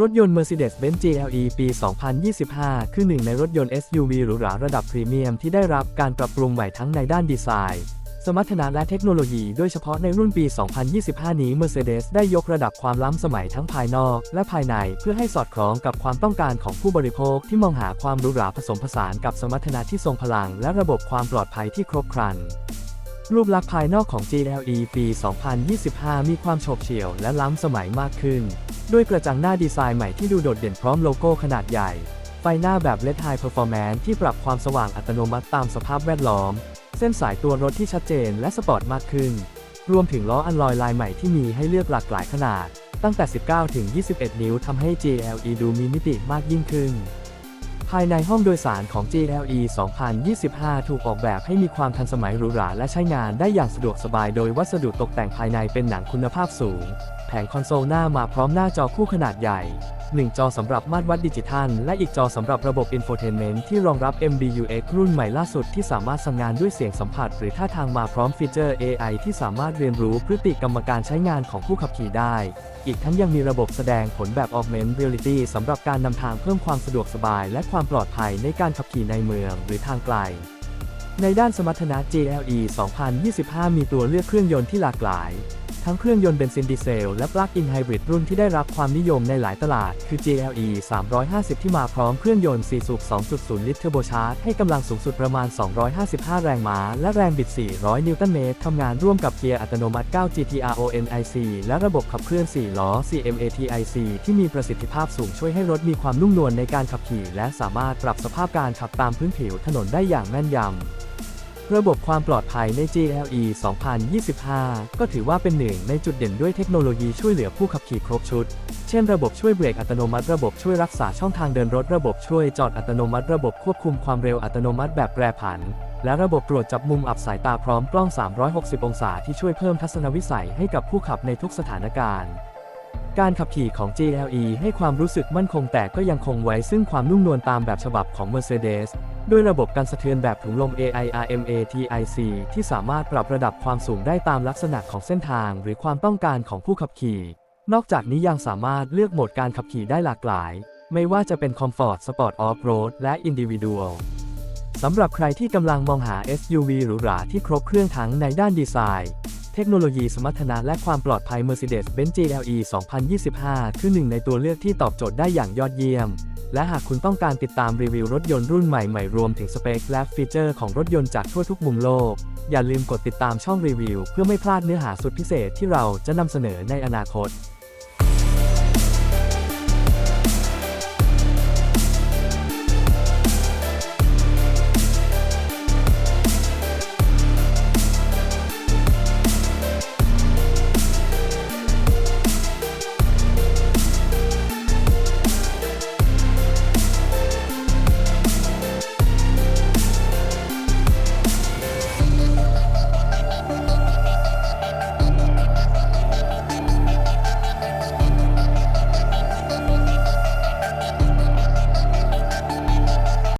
รถยนต์ Mercedes-Benz GLE ปี 2025 คือหนึ่งในรถยนต์ SUV หรูหราระดับพรีเมียมที่ได้รับการปรับปรุงใหม่ทั้งในด้านดีไซน์ สมรรถนะและเทคโนโลยี โดยเฉพาะในรุ่นปี 2025 นี้ Mercedes ได้ยกระดับความล้ำสมัยทั้งภายนอก และภายในเพื่อให้สอดคล้องกับความต้องการของผู้บริโภคที่มองหาความหรูหราผสมผสานกับสมรรถนะที่ทรงพลัง และระบบความปลอดภัยที่ครบครันรูปลักษณ์ภายนอกของ GLE ปี 2025 มีความโฉบเฉี่ยวและล้ำสมัยมากขึ้น ด้วยกระจังหน้าดีไซน์ใหม่ที่ดูโดดเด่นพร้อมโลโก้ขนาดใหญ่ ไฟหน้าแบบเลดไฮเพอร์ฟอร์แมนซ์ที่ปรับความสว่างอัตโนมัติตามสภาพแวดล้อม เส้นสายตัวรถที่ชัดเจนและสปอร์ตมากขึ้น รวมถึงล้ออันลอยลายใหม่ที่มีให้เลือกหลากหลายขนาด ตั้งแต่ 19 ถึง 21 นิ้วทำให้ GLE ดูมีมิติมากยิ่งขึ้น ภายในห้องโดยสารของ GLE 2025 ถูกออกแบบให้มีความทันสมัยหรูหราและใช้งานได้อย่างสะดวกสบายโดยวัสดุตกแต่งภายในเป็นหนังคุณภาพสูง แผงคอนโซลหน้ามาพร้อมหน้าจอคู่ขนาดใหญ่ 1 จอสำหรับมาตรวัดดิจิทัล และอีกจอสำหรับระบบ Infotainment ที่รองรับ MBUX รุ่นใหม่ล่าสุดที่สามารถสั่งงานด้วยเสียงสัมผัส หรือท่าทางมาพร้อมฟีเจอร์ AI ที่สามารถเรียนรู้พฤติกรรมการใช้งานของผู้ขับขี่ได้ อีกทั้งยังมีระบบแสดงผลแบบ Augmented Reality สำหรับการนำทางเพิ่มความสะดวกสบาย และความปลอดภัยในการขับขี่ในเมืองหรือทางไกลในด้านสมรรถนะ GLE 2025 มีตัวเลือกเครื่องยนต์ที่หลากหลาย ทั้งเครื่องยนต์เบนซินดีเซล และปลั๊กอินไฮบริดรุ่นที่ได้รับความนิยมในหลายตลาด คือ GLE 350 ที่มาพร้อมเครื่องยนต์ 4 สูบ 2.0 ลิตรเทอร์โบชาร์จให้กำลังสูงสุดประมาณ 255 แรงม้า และแรงบิด 400 นิวตันเมตรทำงานร่วมกับเกียร์อัตโนมัติ 9 GTRONIC และระบบขับเคลื่อน 4 ล้อ CMATIC ที่มีประสิทธิภาพสูงช่วยให้รถมีความนุ่มนวลในการขับขี่ และสามารถปรับสภาพการขับตามพื้นผิวถนนได้อย่างแม่นยำ ระบบความปลอดภัยใน GLE 2025 ก็ถือว่าเป็นหนึ่งในจุดเด่นด้วยเทคโนโลยีช่วยเหลือผู้ขับขี่ครบชุด เช่นระบบช่วยเบรกอัตโนมัติ ระบบช่วยรักษาช่องทางเดินรถ ระบบช่วยจอดอัตโนมัติ ระบบควบคุมความเร็วอัตโนมัติแบบแปรผัน และระบบตรวจจับมุมอับสายตาพร้อมกล้อง 360 องศาที่ช่วยเพิ่มทัศนวิสัยให้กับผู้ขับในทุกสถานการณ์การขับขี่ของ GLE ให้ความรู้สึกมั่นคงแต่ก็ยังคงไว้ซึ่งความนุ่มนวลตามแบบฉบับของ Mercedes ด้วยระบบการสะเทือนแบบถุงลม AIRMATIC ที่สามารถปรับระดับความสูงได้ตามลักษณะของเส้นทาง หรือความต้องการของผู้ขับขี่ นอกจากนี้ยังสามารถเลือกโหมดการขับขี่ได้หลากหลาย ไม่ว่าจะเป็น Comfort Sport Off-Road และ Individual สำหรับใครที่กำลังมองหา SUV หรูหราที่ครบเครื่องทั้งในด้านดีไซน์ เทคโนโลยีสมรรถนะและความปลอดภัย Mercedes-Benz GLE 2025 คือหนึ่งในตัวเลือกที่ตอบโจทย์ได้อย่างยอดเยี่ยม และหากคุณต้องการติดตามรีวิวรถยนต์รุ่นใหม่ๆ รวมถึงสเปคและฟีเจอร์ของรถยนต์จากทั่วทุกมุมโลก อย่าลืมกดติดตามช่องรีวิว เพื่อไม่พลาดเนื้อหาสุดพิเศษที่เราจะนำเสนอในอนาคต